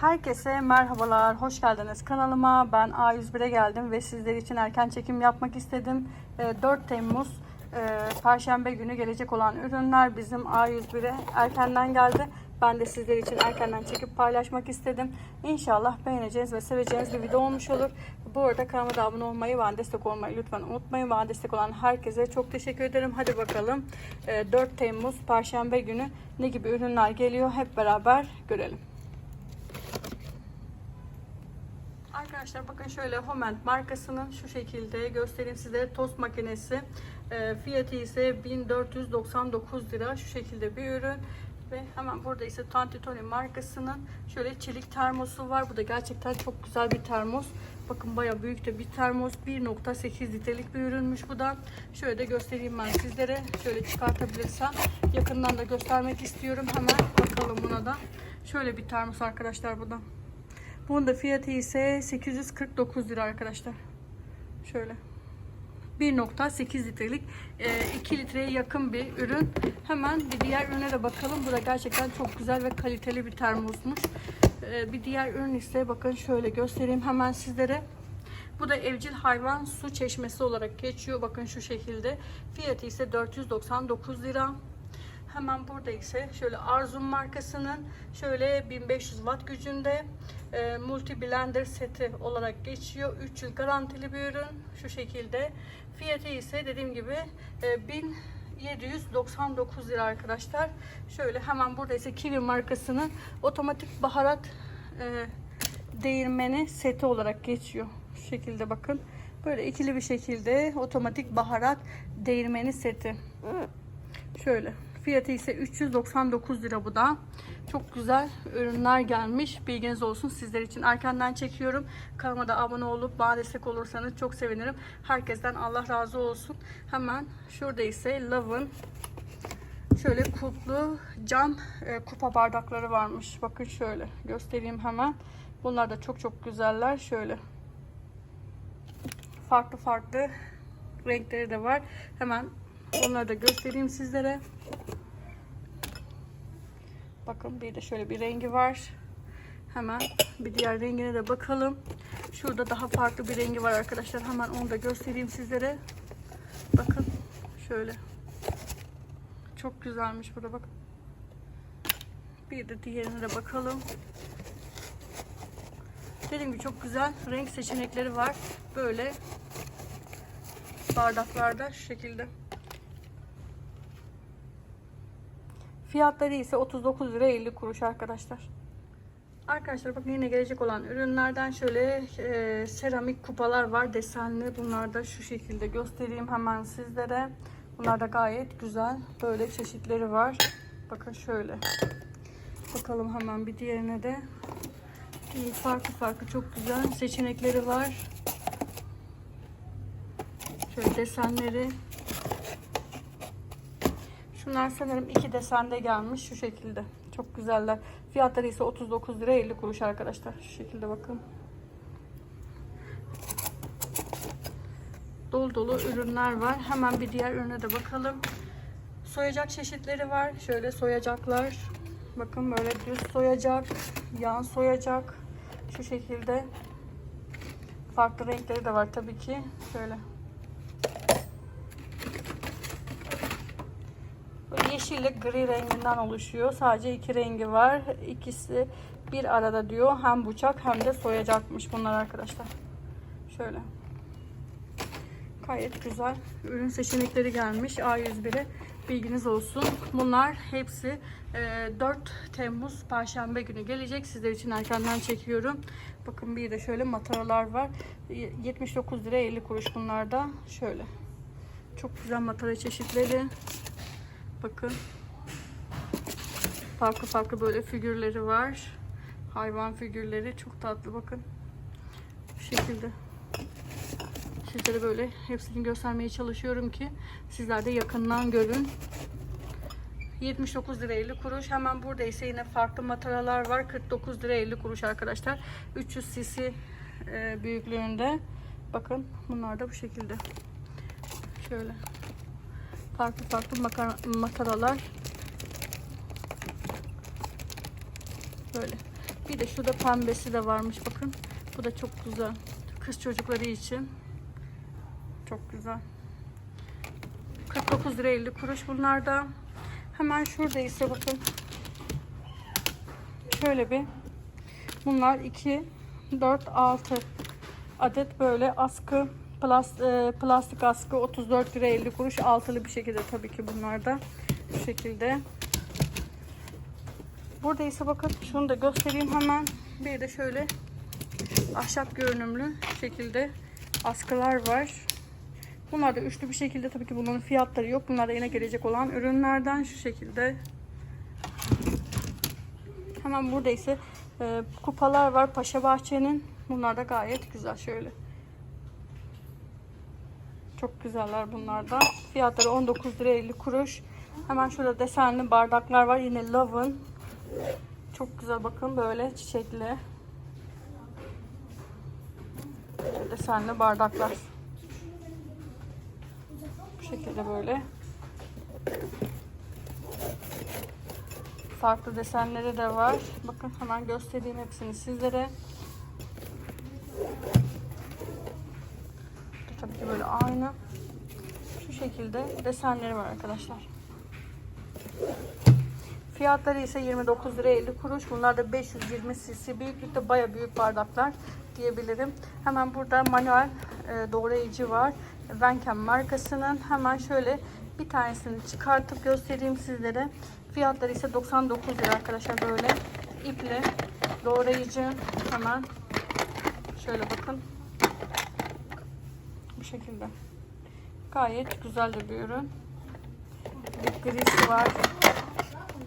Herkese merhabalar, hoş geldiniz kanalıma. Ben A101'e geldim ve sizler için erken çekim yapmak istedim. Ee, 4 Temmuz e, Perşembe günü gelecek olan ürünler bizim A101'e erkenden geldi. Ben de sizler için erkenden çekip paylaşmak istedim. İnşallah beğeneceğiniz ve seveceğiniz bir video olmuş olur. Bu arada kanalıma da abone olmayı ve destek olmayı lütfen unutmayın. Bana destek olan herkese çok teşekkür ederim. Hadi bakalım Ee, 4 Temmuz Perşembe günü ne gibi ürünler geliyor hep beraber görelim. Arkadaşlar bakın şöyle Homent markasının şu şekilde göstereyim size tost makinesi. E, fiyatı ise 1499 lira şu şekilde bir ürün. Ve hemen burada ise Tantitoni markasının şöyle çelik termosu var. Bu da gerçekten çok güzel bir termos. Bakın baya büyük de bir termos. 1.8 litrelik bir ürünmüş bu da. Şöyle de göstereyim ben sizlere. Şöyle çıkartabilirsem. Yakından da göstermek istiyorum. Hemen bakalım buna da. Şöyle bir termos arkadaşlar bu da. Bunun da fiyatı ise 849 lira arkadaşlar. Şöyle. 1.8 litrelik 2 litreye yakın bir ürün. Hemen bir diğer ürüne de bakalım. Bu da gerçekten çok güzel ve kaliteli bir termosmuş. E, Bir diğer ürün ise bakın şöyle göstereyim hemen sizlere. Bu da evcil hayvan su çeşmesi olarak geçiyor. Bakın şu şekilde. Fiyatı ise 499 lira. Hemen burada ise şöyle Arzum markasının şöyle 1500 watt gücünde e, multi blender seti olarak geçiyor. 3 yıl garantili bir ürün şu şekilde. Fiyatı ise dediğim gibi e, 1799 lira arkadaşlar. Şöyle hemen burada ise Kiwi markasının otomatik baharat e, değirmeni seti olarak geçiyor. Şu şekilde bakın. Böyle ikili bir şekilde otomatik baharat değirmeni seti. Şöyle. Fiyatı ise 399 lira bu da. Çok güzel ürünler gelmiş. Bilginiz olsun. Sizler için erkenden çekiyorum. Kanalıma da abone olup bana destek olursanız çok sevinirim. Herkesten Allah razı olsun. Hemen şurada ise Love'ın şöyle kutlu cam e, kupa bardakları varmış. Bakın şöyle göstereyim hemen. Bunlar da çok çok güzeller. Şöyle farklı farklı renkleri de var. Hemen onları da göstereyim sizlere. Bakın bir de şöyle bir rengi var. Hemen bir diğer rengine de bakalım. Şurada daha farklı bir rengi var arkadaşlar. Hemen onu da göstereyim sizlere. Bakın şöyle. Çok güzelmiş burada bakın. Bir de diğerine de bakalım. Dediğim gibi çok güzel renk seçenekleri var. Böyle bardaklarda şu şekilde. Fiyatları ise 39 lira 50 kuruş arkadaşlar. Arkadaşlar bakın yine gelecek olan ürünlerden şöyle e, seramik kupalar var desenli. Bunlar da şu şekilde göstereyim hemen sizlere. Bunlar da gayet güzel. Böyle çeşitleri var. Bakın şöyle. Bakalım hemen bir diğerine de. E, Farklı farklı çok güzel seçenekleri var. Şöyle desenleri. Şunlar sanırım iki desende gelmiş şu şekilde. Çok güzeller. Fiyatları ise 39 lira 50 kuruş arkadaşlar. Şu şekilde bakın. Dolu dolu ürünler var. Hemen bir diğer ürüne de bakalım. Soyacak çeşitleri var. Şöyle soyacaklar. Bakın böyle düz soyacak, yan soyacak. Şu şekilde. Farklı renkleri de var tabii ki. Şöyle. Böyle yeşil ile gri renginden oluşuyor. Sadece iki rengi var. İkisi bir arada diyor. Hem bıçak hem de soyacakmış bunlar arkadaşlar. Şöyle. Gayet güzel. Ürün seçenekleri gelmiş A101'e. Bilginiz olsun. Bunlar hepsi e, 4 Temmuz Perşembe günü gelecek. Sizler için erkenden çekiyorum. Bakın bir de şöyle mataralar var. 79 lira 50 kuruş bunlarda. Şöyle. Çok güzel matara çeşitleri. Bakın. Farklı farklı böyle figürleri var. Hayvan figürleri çok tatlı bakın. Bu şekilde. Sizlere böyle hepsini göstermeye çalışıyorum ki sizler de yakından görün. 79 lira 50 kuruş. Hemen burada ise yine farklı mataralar var. 49 lira 50 kuruş arkadaşlar. 300 cc e, büyüklüğünde. Bakın bunlar da bu şekilde. Şöyle farklı farklı makara- mataralar böyle Bir de şurada pembesi de varmış bakın. Bu da çok güzel. Kız çocukları için. Çok güzel. 49 lira 50 kuruş bunlar da. Hemen şurada ise bakın. Şöyle bir. Bunlar 2, 4, 6 adet böyle askı e, plastik askı 34 lira 50 kuruş altılı bir şekilde tabii ki bunlar da bu şekilde. Burada ise bakın şunu da göstereyim hemen. Bir de şöyle ahşap görünümlü şekilde askılar var. Bunlar da üçlü bir şekilde tabii ki bunların fiyatları yok. Bunlar da yine gelecek olan ürünlerden şu şekilde. Hemen burada ise e, kupalar var Paşa Bahçe'nin. Bunlar da gayet güzel şöyle. Çok güzeller bunlar da. Fiyatları 19 lira 50 kuruş. Hemen şurada desenli bardaklar var. Yine Love'ın. Çok güzel bakın böyle çiçekli. Desenli bardaklar. Bu şekilde böyle. Farklı desenleri de var. Bakın hemen göstereyim hepsini sizlere. Tabii ki böyle aynı. Şu şekilde desenleri var arkadaşlar. Fiyatları ise 29 lira 50 kuruş. Bunlar da 520 cc büyüklükte baya büyük bardaklar diyebilirim. Hemen burada manuel e, doğrayıcı var. Venken markasının. Hemen şöyle bir tanesini çıkartıp göstereyim sizlere. Fiyatları ise 99 lira arkadaşlar böyle ipli doğrayıcı. Hemen şöyle bakın. Şekilde. Gayet güzel de bir ürün. Bir grisi var.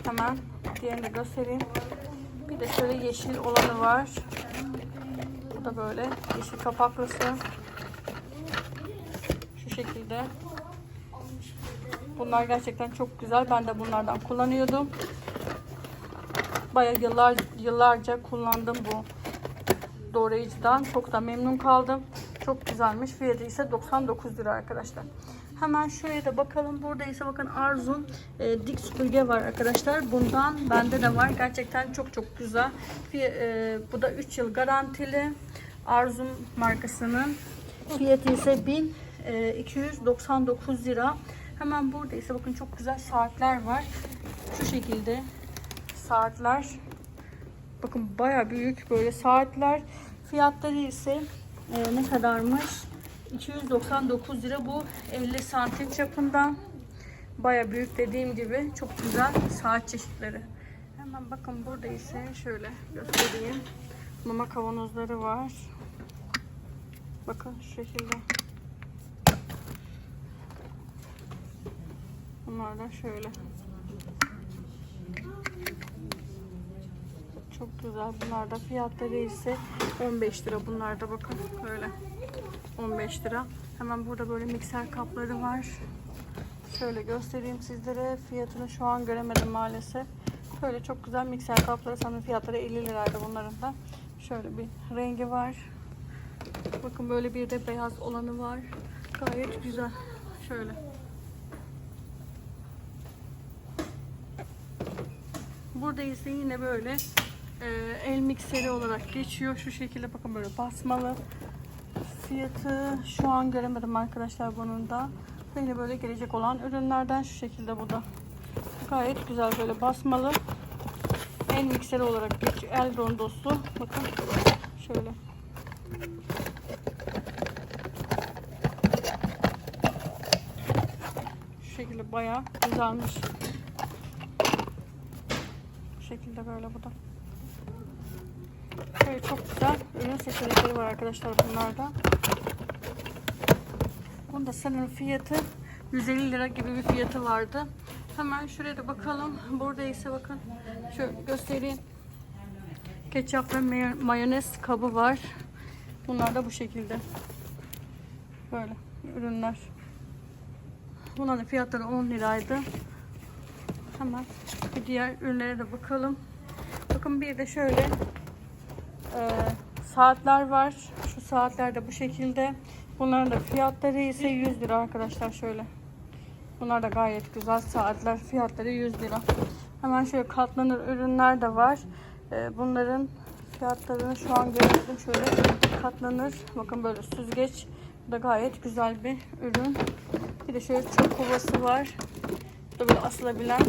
Hemen diğerini de göstereyim. Bir de şöyle yeşil olanı var. Bu da böyle yeşil kapaklısı. Şu şekilde. Bunlar gerçekten çok güzel. Ben de bunlardan kullanıyordum. Bayağı yıllar yıllarca kullandım bu doğrayıcıdan. Çok da memnun kaldım. Çok güzelmiş. Fiyatı ise 99 lira arkadaşlar. Hemen şuraya da bakalım. Burada ise bakın Arzum e, dik süpürge var arkadaşlar. Bundan bende de var. Gerçekten çok çok güzel. Fiy- e, bu da 3 yıl garantili. Arzum markasının. Fiyatı ise 1299 lira. Hemen burada ise bakın çok güzel saatler var. Şu şekilde saatler. Bakın baya büyük böyle saatler. Fiyatları ise e, ne kadarmış? 299 lira bu 50 santim çapında. Baya büyük dediğim gibi çok güzel saat çeşitleri. Hemen bakın burada ise şöyle göstereyim. Mama kavanozları var. Bakın şu şekilde. Bunlar da şöyle. Çok güzel. Bunlar da fiyatları ise 15 lira. Bunlar da bakın böyle 15 lira. Hemen burada böyle mikser kapları var. Şöyle göstereyim sizlere. Fiyatını şu an göremedim maalesef. Böyle çok güzel mikser kapları. Sanırım fiyatları 50 liraydı bunların da. Şöyle bir rengi var. Bakın böyle bir de beyaz olanı var. Gayet güzel. Şöyle. Burada ise yine böyle el mikseri olarak geçiyor. Şu şekilde bakın böyle basmalı. Fiyatı şu an göremedim arkadaşlar bunun da. Yine böyle gelecek olan ürünlerden şu şekilde bu da. Gayet güzel böyle basmalı. El mikseri olarak geçiyor. El rondosu. Bakın şöyle. Şu şekilde bayağı güzelmiş. Bu şekilde böyle bu da. Çok güzel ürün seçenekleri var arkadaşlar bunlarda. Bunda sanırım fiyatı 150 lira gibi bir fiyatı vardı. Hemen şuraya da bakalım. Burada ise bakın. Şöyle göstereyim. Ketçap ve may- mayonez kabı var. Bunlar da bu şekilde. Böyle ürünler. Bunların fiyatları 10 liraydı. Hemen bir diğer ürünlere de bakalım. Bakın bir de şöyle e, saatler var. Şu saatler de bu şekilde. Bunların da fiyatları ise 100 lira arkadaşlar şöyle. Bunlar da gayet güzel saatler. Fiyatları 100 lira. Hemen şöyle katlanır ürünler de var. E, bunların Fiyatlarını şu an göremedim. Şöyle katlanır. Bakın böyle süzgeç. Bu da gayet güzel bir ürün. Bir de şöyle çöp kovası var. Bu da böyle asılabilen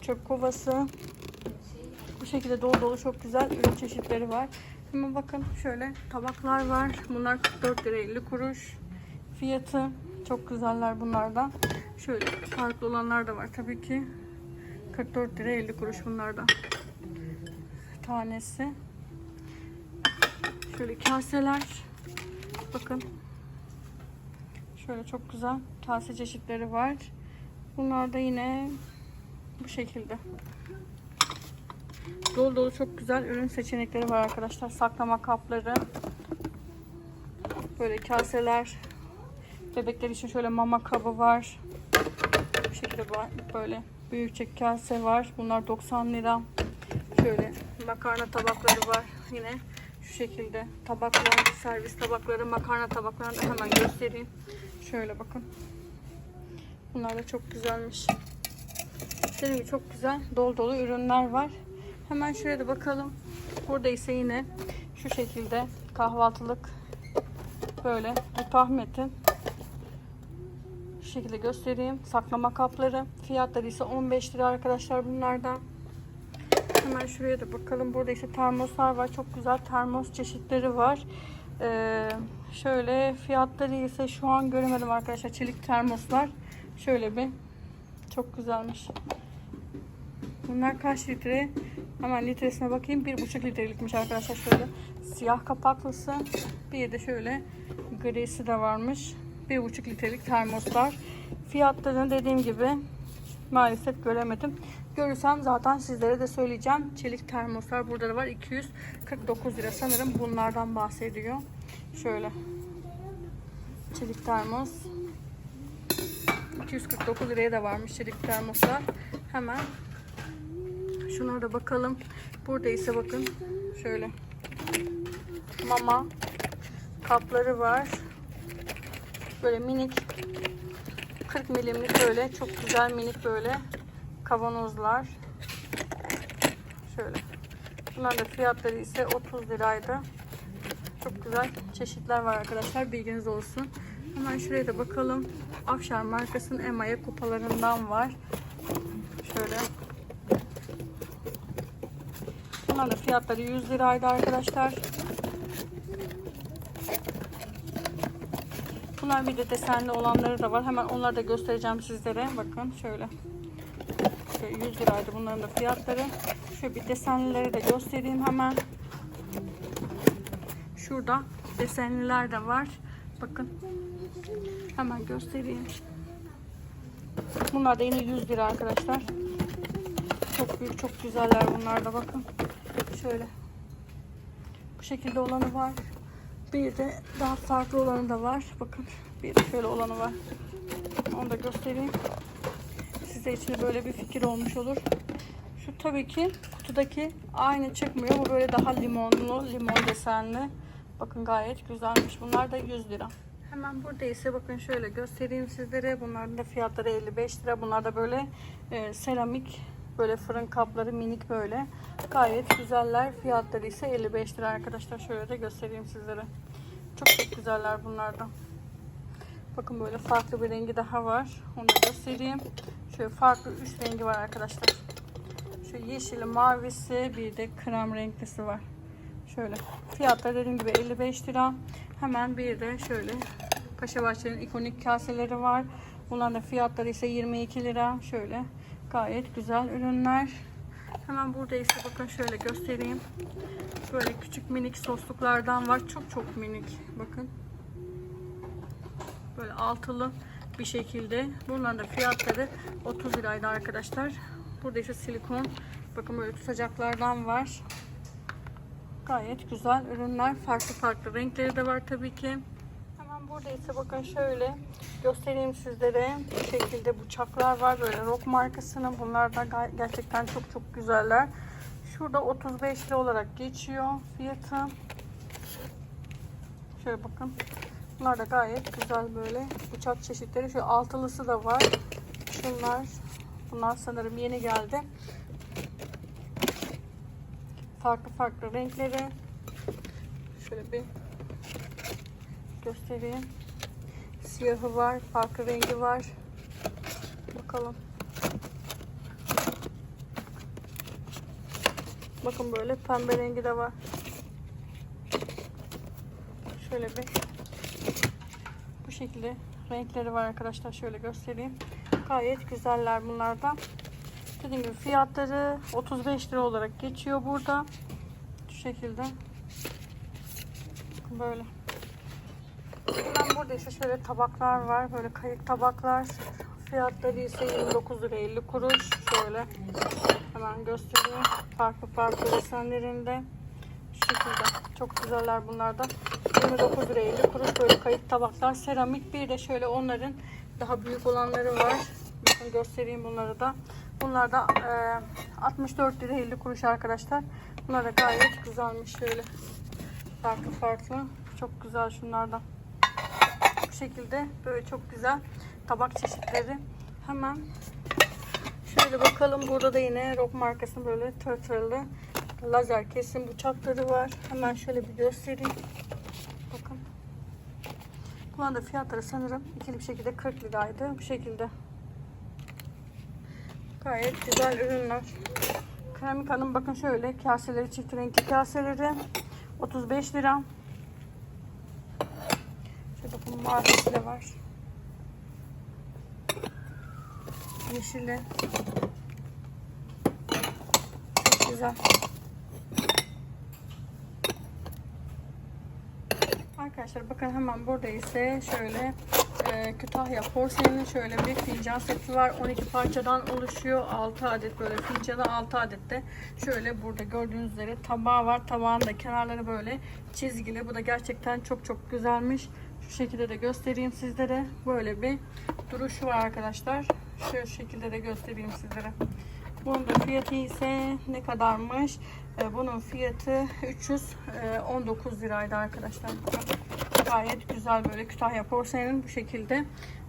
çöp kovası. Şekilde dolu dolu çok güzel ürün çeşitleri var. Hemen bakın şöyle tabaklar var. Bunlar 44 lira 50 kuruş. Fiyatı çok güzeller bunlardan. Şöyle farklı olanlar da var tabii ki. 44 lira 50 kuruş bunlardan. Tanesi. Şöyle kaseler. Bakın. Şöyle çok güzel kase çeşitleri var. Bunlar da yine bu şekilde. Dolu dolu çok güzel ürün seçenekleri var arkadaşlar. Saklama kapları. Böyle kaseler. Bebekler için şöyle mama kabı var. Bu şekilde böyle büyükçe kase var. Bunlar 90 lira. Şöyle makarna tabakları var. Yine şu şekilde tabaklar, servis tabakları, makarna tabaklarını da hemen göstereyim. Şöyle bakın. Bunlar da çok güzelmiş. Dediğim gibi çok güzel dolu dolu ürünler var. Hemen şuraya da bakalım. Burada ise yine şu şekilde kahvaltılık böyle bu Ahmet'in şu şekilde göstereyim. Saklama kapları. Fiyatları ise 15 lira arkadaşlar bunlardan. Hemen şuraya da bakalım. Burada ise termoslar var. Çok güzel termos çeşitleri var. Ee, şöyle fiyatları ise şu an göremedim arkadaşlar. Çelik termoslar. Şöyle bir çok güzelmiş. Bunlar kaç litre? Hemen litresine bakayım. 1,5 litrelikmiş arkadaşlar şöyle. Siyah kapaklısı. Bir de şöyle grisi de varmış. 1,5 litrelik termoslar. Fiyatlarını dediğim gibi maalesef göremedim. Görürsem zaten sizlere de söyleyeceğim. Çelik termoslar burada da var. 249 lira sanırım bunlardan bahsediyor. Şöyle. Çelik termos. 249 liraya da varmış çelik termoslar. Hemen şunlara da bakalım. Burada ise bakın şöyle mama kapları var. Böyle minik 40 milimlik böyle çok güzel minik böyle kavanozlar. Şöyle. Bunların da fiyatları ise 30 liraydı. Çok güzel çeşitler var arkadaşlar. Bilginiz olsun. Hemen şuraya da bakalım. Afşar markasının emaye kupalarından var. Şöyle. Bunların da fiyatları 100 liraydı arkadaşlar. Bunlar bir de desenli olanları da var. Hemen onları da göstereceğim sizlere. Bakın şöyle. Şöyle 100 liraydı bunların da fiyatları. Şöyle bir desenlileri de göstereyim hemen. Şurada desenliler de var. Bakın. Hemen göstereyim. Bunlar da yine 100 lira arkadaşlar. Çok büyük, çok güzeller bunlar da bakın. Şöyle. Bu şekilde olanı var. Bir de daha farklı olanı da var. Bakın bir de şöyle olanı var. Onu da göstereyim. Size için böyle bir fikir olmuş olur. Şu tabii ki kutudaki aynı çıkmıyor. Bu böyle daha limonlu, limon desenli. Bakın gayet güzelmiş. Bunlar da 100 lira. Hemen burada ise bakın şöyle göstereyim sizlere. Bunların da fiyatları 55 lira. Bunlar da böyle e, seramik böyle fırın kapları minik böyle. Gayet güzeller. Fiyatları ise 55 lira arkadaşlar. Şöyle de göstereyim sizlere. Çok çok güzeller bunlardan. Bakın böyle farklı bir rengi daha var. Onu da göstereyim. Şöyle farklı 3 rengi var arkadaşlar. Şu yeşili, mavisi, bir de krem renklisi var. Şöyle. Fiyatları dediğim gibi 55 lira. Hemen bir de şöyle Paşa Bahçe'nin ikonik kaseleri var. Bunların da fiyatları ise 22 lira. Şöyle gayet güzel ürünler. Hemen burada ise bakın şöyle göstereyim. Böyle küçük minik sosluklardan var. Çok çok minik. Bakın. Böyle altılı bir şekilde. Bunların da fiyatları 30 liraydı arkadaşlar. Burada ise silikon. Bakın böyle tutacaklardan var. Gayet güzel ürünler. Farklı farklı renkleri de var tabii ki. Hemen burada ise bakın şöyle göstereyim sizlere. Bu şekilde bıçaklar var. Böyle Rock markasının. Bunlar da gerçekten çok çok güzeller. Şurada 35 lira olarak geçiyor fiyatı. Şöyle bakın. Bunlar da gayet güzel böyle bıçak çeşitleri. Şu altılısı da var. Şunlar. Bunlar sanırım yeni geldi. Farklı farklı renkleri. Şöyle bir göstereyim. Siyahı var, farklı rengi var. Bakalım. Bakın böyle pembe rengi de var. Şöyle bir bu şekilde renkleri var arkadaşlar. Şöyle göstereyim. Gayet güzeller bunlardan. Dediğim gibi fiyatları 35 lira olarak geçiyor burada. Şu şekilde. Böyle. Burada ise şöyle tabaklar var. Böyle kayık tabaklar. Fiyatları ise 29 lira 50 kuruş. Şöyle hemen göstereyim. Farklı farklı desenlerinde. Şu şekilde. Çok güzeller bunlardan. 29 lira 50 kuruş böyle kayık tabaklar. Seramik bir de şöyle onların daha büyük olanları var. Bakın göstereyim bunları da. Bunlar da e, 64 lira 50 kuruş arkadaşlar. Bunlar da gayet güzelmiş şöyle. Farklı farklı. Çok güzel şunlardan. Şekilde böyle çok güzel tabak çeşitleri. Hemen şöyle bakalım. Burada da yine Rock markasının böyle tırtırlı lazer kesim bıçakları var. Hemen şöyle bir göstereyim. Bakın. Bunların fiyatları sanırım ikili bir şekilde 40 liraydı. Bu şekilde. Gayet güzel ürünler. Kremik Hanım bakın şöyle kaseleri çift renkli kaseleri 35 lira. Mavisi de var. Yeşili. Çok güzel. Arkadaşlar bakın hemen burada ise şöyle e, Kütahya porselenin şöyle bir fincan seti var. 12 parçadan oluşuyor. 6 adet böyle fincanı 6 adette. Şöyle burada gördüğünüz üzere tabağı var. Tabağın da kenarları böyle çizgili. Bu da gerçekten çok çok güzelmiş. Şu şekilde de göstereyim sizlere. Böyle bir duruşu var arkadaşlar. Şu şekilde de göstereyim sizlere. Bunun da fiyatı ise ne kadarmış? Ee, Bunun fiyatı 319 liraydı arkadaşlar. Gayet güzel böyle Kütahya porselenin bu şekilde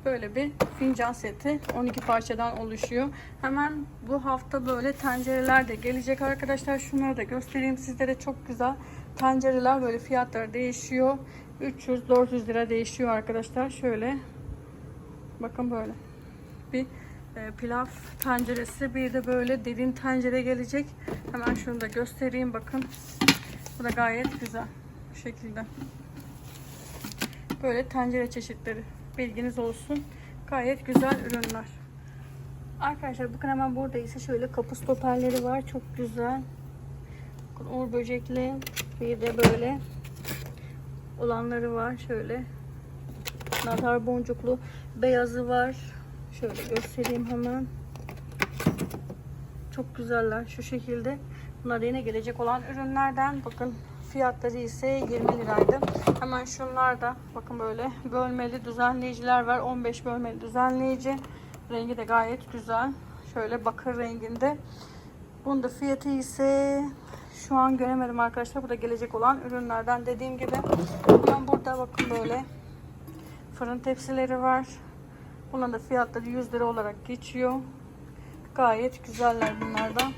böyle bir fincan seti 12 parçadan oluşuyor. Hemen bu hafta böyle tencereler de gelecek arkadaşlar. Şunları da göstereyim sizlere. Çok güzel tencereler böyle fiyatları değişiyor. 300-400 lira değişiyor arkadaşlar. Şöyle bakın böyle bir e, pilav tenceresi. Bir de böyle derin tencere gelecek. Hemen şunu da göstereyim bakın. Bu da gayet güzel. Bu şekilde. Böyle tencere çeşitleri. Bilginiz olsun. Gayet güzel ürünler. Arkadaşlar bakın hemen burada ise şöyle kapı stoperleri var. Çok güzel. Bakın uğur böcekli. Bir de böyle olanları var. Şöyle nazar boncuklu beyazı var. Şöyle göstereyim hemen. Çok güzeller şu şekilde. Bunlar yine gelecek olan ürünlerden. Bakın fiyatları ise 20 liraydı. Hemen şunlar da bakın böyle bölmeli düzenleyiciler var. 15 bölmeli düzenleyici. Rengi de gayet güzel. Şöyle bakır renginde. Bunun da fiyatı ise şu an göremedim arkadaşlar. Bu da gelecek olan ürünlerden dediğim gibi. Hemen burada bakın böyle fırın tepsileri var. Bunun da fiyatları 100 lira olarak geçiyor. Gayet güzeller bunlardan.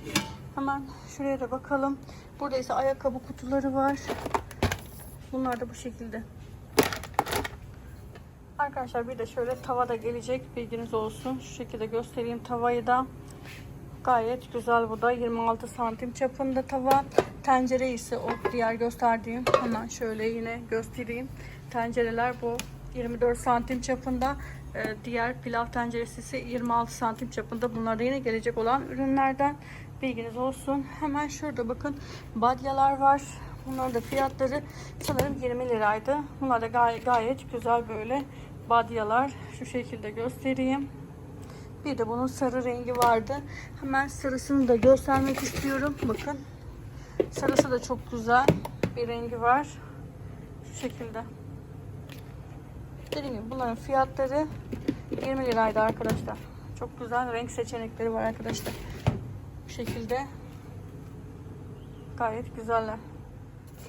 Hemen şuraya da bakalım. Burada ise ayakkabı kutuları var. Bunlar da bu şekilde. Arkadaşlar bir de şöyle tava da gelecek. Bilginiz olsun. Şu şekilde göstereyim tavayı da. Gayet güzel bu da. 26 santim çapında tava. Tencere ise o diğer gösterdiğim. Hemen şöyle yine göstereyim. Tencereler bu 24 santim çapında. Ee, diğer pilav tenceresi ise 26 santim çapında. Bunlar da yine gelecek olan ürünlerden. Bilginiz olsun. Hemen şurada bakın badyalar var. Bunların da fiyatları sanırım 20 liraydı. Bunlar da gay gayet güzel böyle badyalar. Şu şekilde göstereyim. Bir de bunun sarı rengi vardı. Hemen sarısını da göstermek istiyorum. Bakın. Sarısı da çok güzel bir rengi var. Şu şekilde. Dediğim gibi bunların fiyatları 20 liraydı arkadaşlar. Çok güzel renk seçenekleri var arkadaşlar. Bu şekilde gayet güzeller.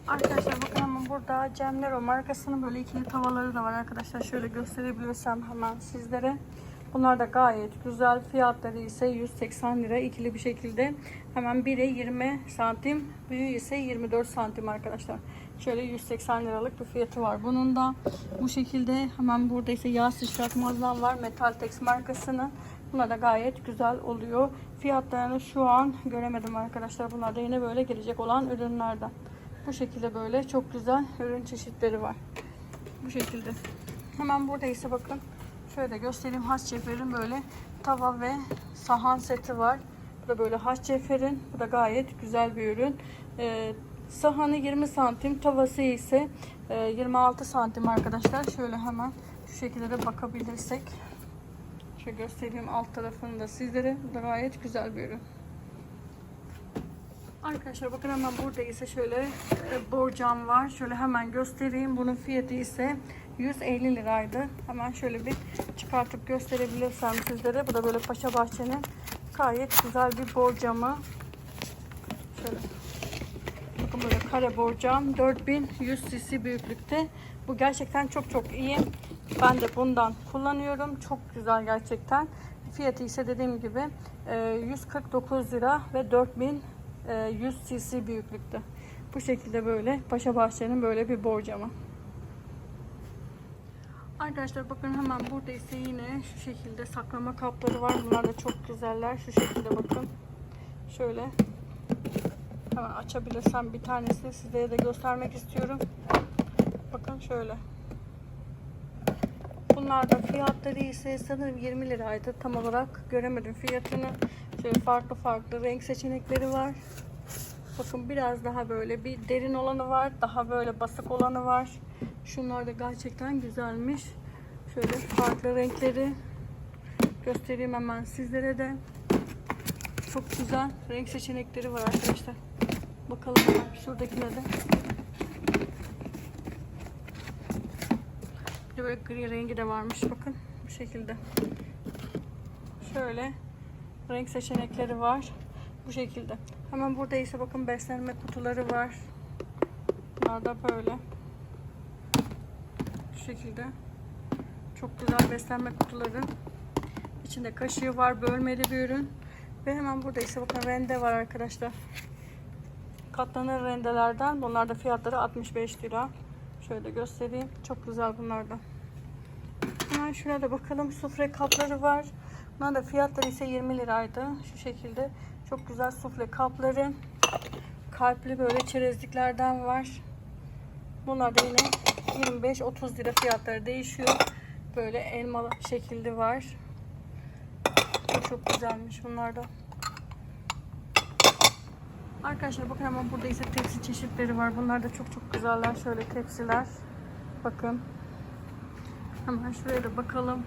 Arkadaşlar bakın ama burada Cemlero markasının böyle ikili tavaları da var arkadaşlar. Şöyle gösterebilirsem hemen sizlere. Bunlar da gayet güzel. Fiyatları ise 180 lira ikili bir şekilde. Hemen biri 20 santim, büyüğü ise 24 santim arkadaşlar. Şöyle 180 liralık bir fiyatı var. Bunun da bu şekilde hemen burada ise yağ sıçratmazdan var. Metaltex markasının. Bunlar da gayet güzel oluyor. Fiyatlarını şu an göremedim arkadaşlar. Bunlar da yine böyle gelecek olan ürünlerden. Bu şekilde böyle çok güzel ürün çeşitleri var. Bu şekilde. Hemen burada ise bakın şöyle göstereyim. Has Cefer'in böyle tava ve sahan seti var. Bu da böyle Has Cefer'in. Bu da gayet güzel bir ürün. Ee, sahanı 20 santim, tavası ise e, 26 santim arkadaşlar. Şöyle hemen şu şekilde de bakabilirsek. Şöyle göstereyim alt tarafını da sizlere. Bu da gayet güzel bir ürün. Arkadaşlar bakın hemen burada ise şöyle e, borcam var. Şöyle hemen göstereyim. Bunun fiyatı ise 150 liraydı. Hemen şöyle bir çıkartıp gösterebilirsem sizlere. Bu da böyle Paşa Bahçe'nin gayet güzel bir borcamı. Şöyle. Bakın böyle kare borcam 4100 cc büyüklükte. Bu gerçekten çok çok iyi. Ben de bundan kullanıyorum. Çok güzel gerçekten. Fiyatı ise dediğim gibi e, 149 lira ve 4100 cc büyüklükte. Bu şekilde böyle Paşa Bahçe'nin böyle bir borcamı. Arkadaşlar bakın hemen burada ise yine şu şekilde saklama kapları var. Bunlar da çok güzeller. Şu şekilde bakın. Şöyle hemen açabilirsem bir tanesi sizlere de göstermek istiyorum. Bakın şöyle. Bunlar da fiyatları ise sanırım 20 liraydı. Tam olarak göremedim fiyatını. Şöyle farklı farklı renk seçenekleri var. Bakın biraz daha böyle bir derin olanı var. Daha böyle basık olanı var. Şunlar da gerçekten güzelmiş. Şöyle farklı renkleri göstereyim hemen sizlere de. Çok güzel renk seçenekleri var arkadaşlar. Bakalım şuradakine de. Bir böyle gri rengi de varmış bakın bu şekilde. Şöyle renk seçenekleri var. Bu şekilde. Hemen burada ise bakın beslenme kutuları var. Bunlar da böyle. Şu şekilde. Çok güzel beslenme kutuları. İçinde kaşığı var. Bölmeli bir ürün. Ve hemen burada ise bakın rende var arkadaşlar. Katlanır rendelerden. Bunlar da fiyatları 65 lira. Şöyle göstereyim. Çok güzel bunlar da. Hemen şuraya da bakalım. Sufle kapları var. Bunlar da fiyatları ise 20 liraydı. Şu şekilde. Çok güzel sufle kapları. Kalpli böyle çerezliklerden var. Bunlar da yine 25-30 lira fiyatları değişiyor. Böyle elmalı şekilde var. Çok, çok güzelmiş bunlar da. Arkadaşlar bakın hemen burada ise tepsi çeşitleri var. Bunlar da çok çok güzeller. Şöyle tepsiler. Bakın. Hemen şuraya da bakalım.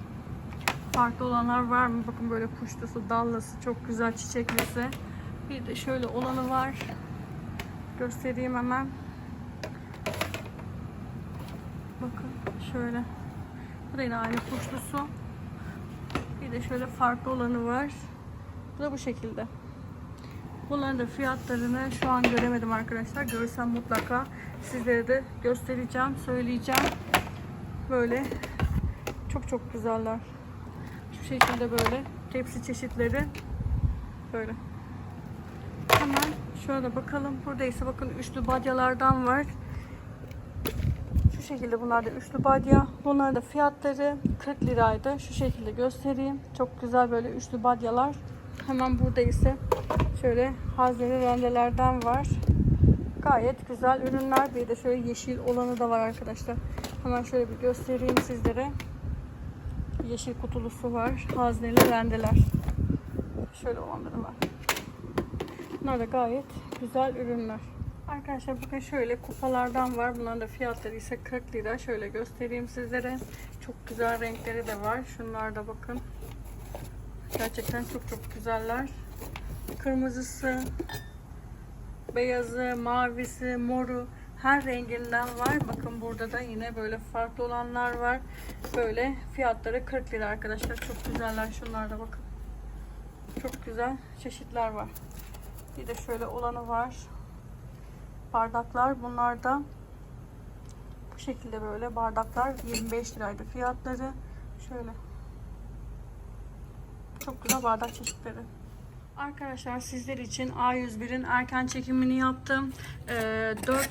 Farklı olanlar var mı? Bakın böyle kuşlusu, dallısı, çok güzel çiçeklisi. Bir de şöyle olanı var. Göstereyim hemen. Bakın şöyle. Bu da yine aynı kuşlusu. Bir de şöyle farklı olanı var. Bu da bu şekilde. Bunların da fiyatlarını şu an göremedim arkadaşlar. Görsem mutlaka sizlere de göstereceğim, söyleyeceğim. Böyle çok çok güzeller. Şu şekilde böyle tepsi çeşitleri böyle. Hemen şöyle bakalım. Burada ise bakın üçlü badyalardan var. Şu şekilde bunlar da üçlü badya. Bunlar da fiyatları 40 liraydı. Şu şekilde göstereyim. Çok güzel böyle üçlü badyalar. Hemen burada ise şöyle hazneli rendelerden var. Gayet güzel ürünler. Bir de şöyle yeşil olanı da var arkadaşlar. Hemen şöyle bir göstereyim sizlere. Yeşil kutulusu var. Hazneli rendeler. Şöyle olanları var. Bunlar da gayet güzel ürünler. Arkadaşlar bakın şöyle kupalardan var. Bunların da fiyatları ise 40 lira. Şöyle göstereyim sizlere. Çok güzel renkleri de var. Şunlar da bakın. Gerçekten çok çok güzeller. Kırmızısı, beyazı, mavisi, moru her renginden var. Bakın burada da yine böyle farklı olanlar var. Böyle fiyatları 40 lira arkadaşlar. Çok güzeller şunlar da bakın. Çok güzel çeşitler var. Bir de şöyle olanı var. Bardaklar bunlar da bu şekilde böyle bardaklar 25 liraydı fiyatları. Şöyle Çok güzel bardak çeşitleri. Arkadaşlar sizler için A101'in erken çekimini yaptım. Ee, 4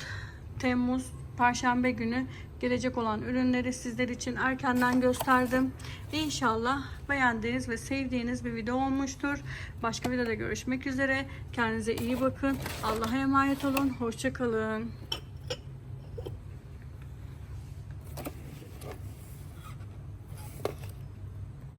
Temmuz Perşembe günü gelecek olan ürünleri sizler için erkenden gösterdim. İnşallah beğendiğiniz ve sevdiğiniz bir video olmuştur. Başka videoda görüşmek üzere. Kendinize iyi bakın. Allah'a emanet olun. Hoşçakalın.